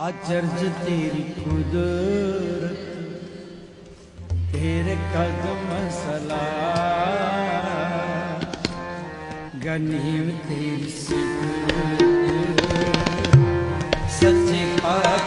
ਅਚਰਜ ਤੇਰੀ ਖੁਦ ਤੇਰੇ ਕਦਮ ਸਲਾ। ਗਨੀਮ ਤੇਰੀ ਸਿਫਤ ਸੱਚੇ ਪਾਕ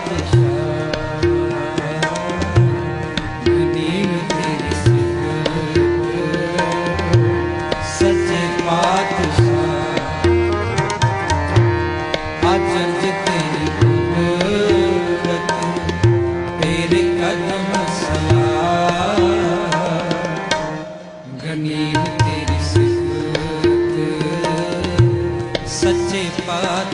ਸੱਚੇ ਪਾਤ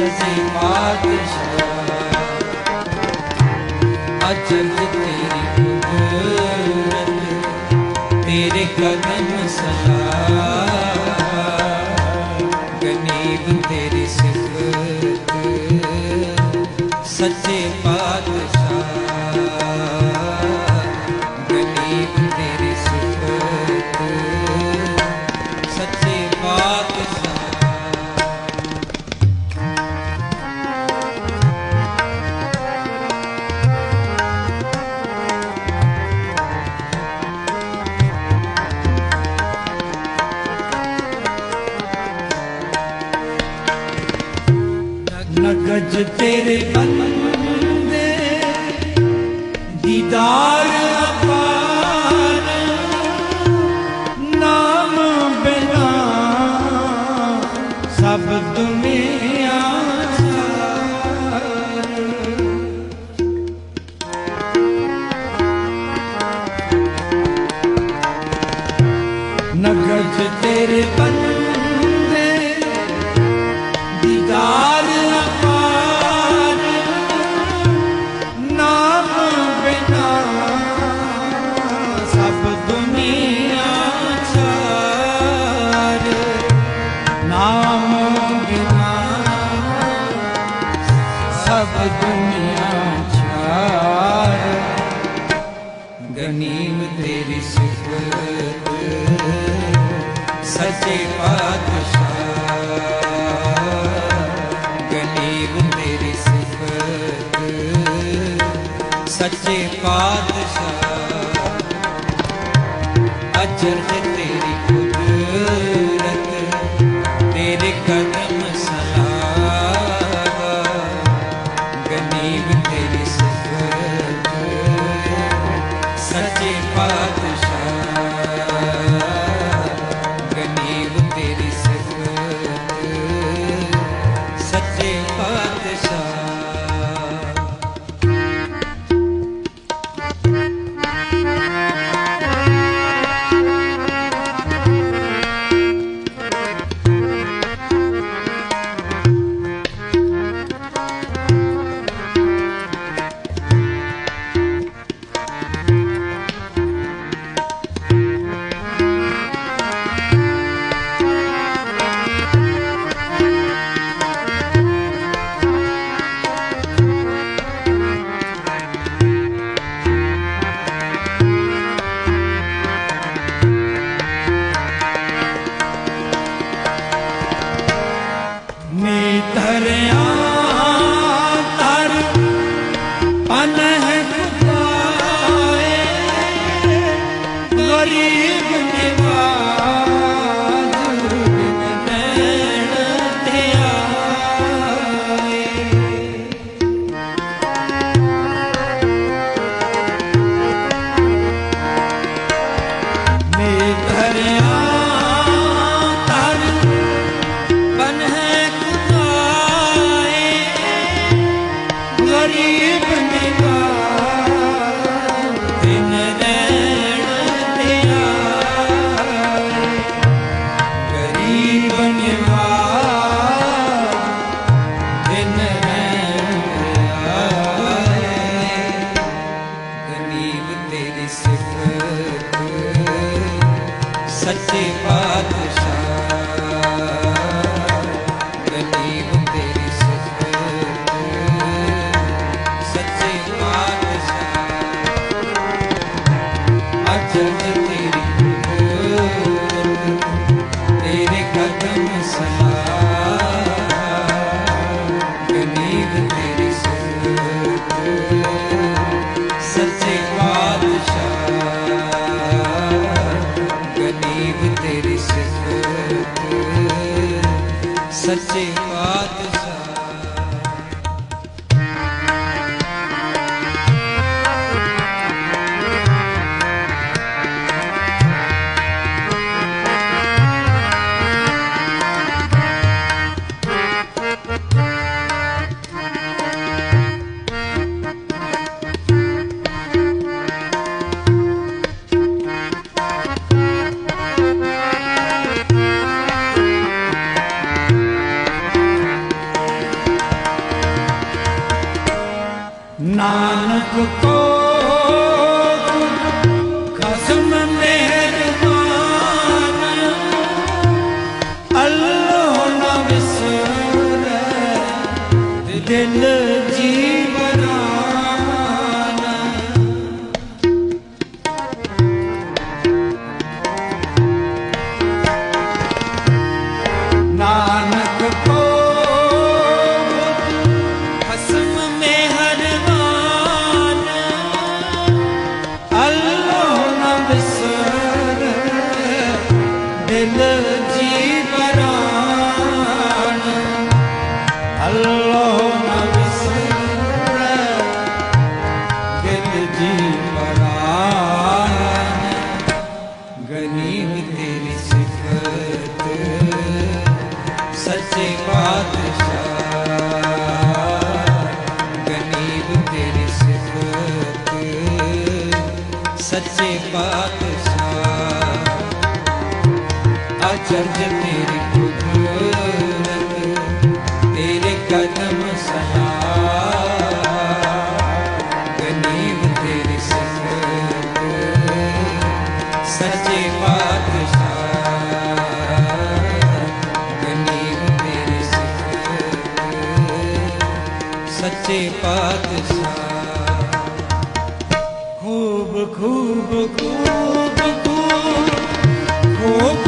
ਜੀ ਪਾਤਸ਼ਾਹ। ਅਚਲ ਤੇਰੀ ਮੂਰਤ ਤੇਰੇ ਕਦਮ ਸਲਾਹ ਗਨੀਬ ਤੇਰੀ ਸਿਫਤ ਸੱਚੇ ਪਾਤਸ਼ਾਹ। ਨਗਜ ਤੇਰੇ ਦੀਦਾਰ ਨਾਮ ਸਭ ਦੁਨੀਆ ਦੁਨੀਆ ਚਾਰ ਗਨੀਮ ਤੇਰੀ ਸੱਚੇ ਪਾਤਸ਼ਾਹ ਗਨੀਮ ਤੇਰੀ ਸਿਫਤ ਸੱਚੇ ਪਾਤਸ਼ਾਹ ਅਜਰ Thank. ਤੇਰੀ ਸਿਫਤ। ਸੱਚੇ ਪਾਤਸ਼ਾਹ in ਸੱਚੇ ਪਾਤਸ਼ਾਹ। ਖੂਬ ਖੂਬ ਖੂਬ ਖੂਬ ਖੂਬ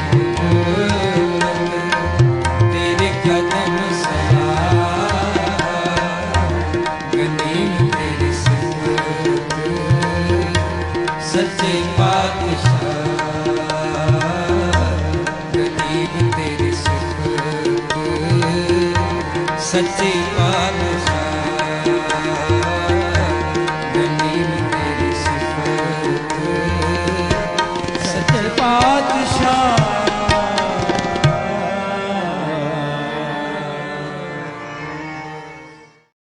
ਤੇਰੀ ਸਿਫਤ ਸੱਚੇ